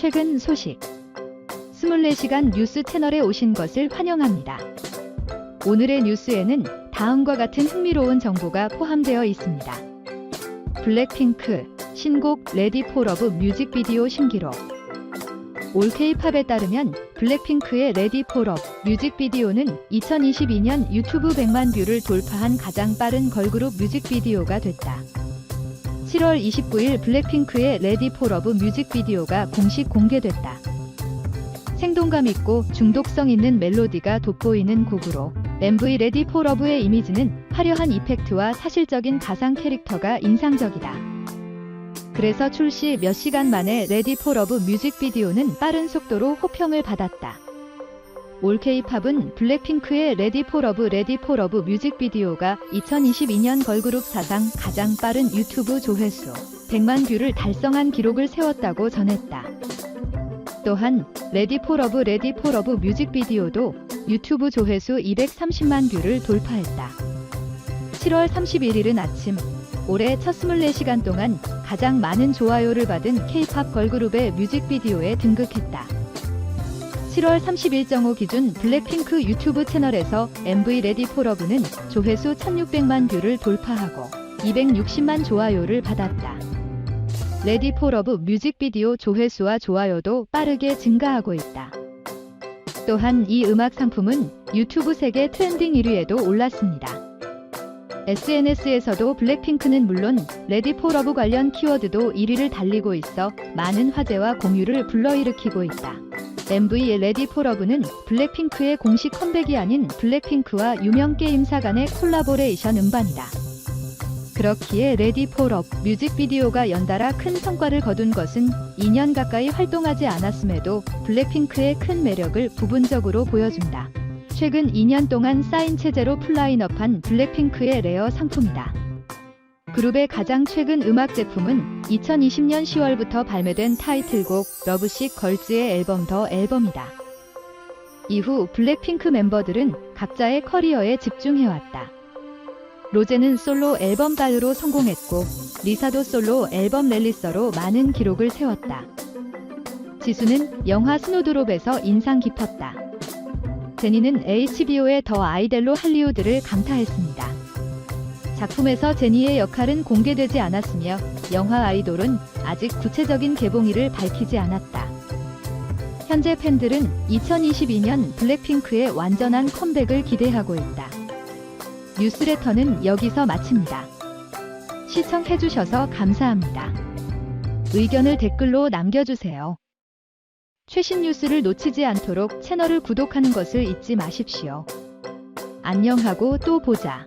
최근 소식 24시간 뉴스 채널에 오신 것을 환영합니다. 오늘의 뉴스에는 다음과 같은 흥미로운 정보가 포함되어 있습니다. 블랙핑크 신곡 레디 포 러브 뮤직비디오 신기록 올 케이팝에 따르면 블랙핑크의 레디 포 러브 뮤직비디오는 2022년 유튜브 100만 뷰를 돌파한 가장 빠른 걸그룹 뮤직비디오가 됐다. 7월 29일 블랙핑크의 레디 포 러브 뮤직비디오가 공식 공개됐다. 생동감 있고 중독성 있는 멜로디가 돋보이는 곡으로 MV 레디 포 러브의 이미지는 화려한 이펙트와 사실적인 가상 캐릭터가 인상적이다. 그래서 출시 몇 시간 만에 레디 포 러브 뮤직비디오는 빠른 속도로 호평을 받았다. 올 케이팝은 블랙핑크의 레디 포 러브 레디 포 러브 뮤직비디오가 2022년 걸그룹 사상 가장 빠른 유튜브 조회수 100만 뷰를 달성한 기록을 세웠다고 전했다. 또한 레디 포 러브 레디 포 러브 뮤직비디오도 유튜브 조회수 230만 뷰를 돌파했다. 7월 31일은 아침 올해 첫 24시간 동안 가장 많은 좋아요를 받은 K-팝 걸그룹의 뮤직비디오에 등극했다. 7월 31.5 기준 블랙핑크 유튜브 채널에서 MV 레디 포 러브는 조회수 1600만 뷰를 돌파하고 260만 좋아요를 받았다. 레디 포 러브 뮤직비디오 조회수와 좋아요도 빠르게 증가하고 있다. 또한 이 음악 상품은 유튜브 세계 트렌딩 1위에도 올랐습니다. SNS에서도 블랙핑크는 물론 레디 포 러브 관련 키워드도 1위를 달리고 있어 많은 화제와 공유를 불러일으키고 있다. MV의 레디 포 러브는 블랙핑크의 공식 컴백이 아닌 블랙핑크와 유명 게임사 간의 콜라보레이션 음반이다. 그렇기에 레디 포 러브 뮤직비디오가 연달아 큰 성과를 거둔 것은 2년 가까이 활동하지 않았음에도 블랙핑크의 큰 매력을 부분적으로 보여준다. 최근 2년 동안 쌓인 체제로 플라인업한 블랙핑크의 레어 상품이다. 그룹의 가장 최근 음악 제품은 2020년 10월부터 발매된 타이틀곡 러브식 걸즈의 앨범 더 앨범이다. 이후 블랙핑크 멤버들은 각자의 커리어에 집중해왔다. 로제는 솔로 앨범 달로 성공했고 리사도 솔로 앨범 랠리서로 많은 기록을 세웠다. 지수는 영화 스노드롭에서 인상 깊었다. 제니는 HBO의 더 아이델로 할리우드를 강타했습니다. 작품에서 제니의 역할은 공개되지 않았으며 영화 아이돌은 아직 구체적인 개봉일을 밝히지 않았다. 현재 팬들은 2022년 블랙핑크의 완전한 컴백을 기대하고 있다. 뉴스레터는 여기서 마칩니다. 시청해주셔서 감사합니다. 의견을 댓글로 남겨주세요. 최신 뉴스를 놓치지 않도록 채널을 구독하는 것을 잊지 마십시오. 안녕하고 또 보자.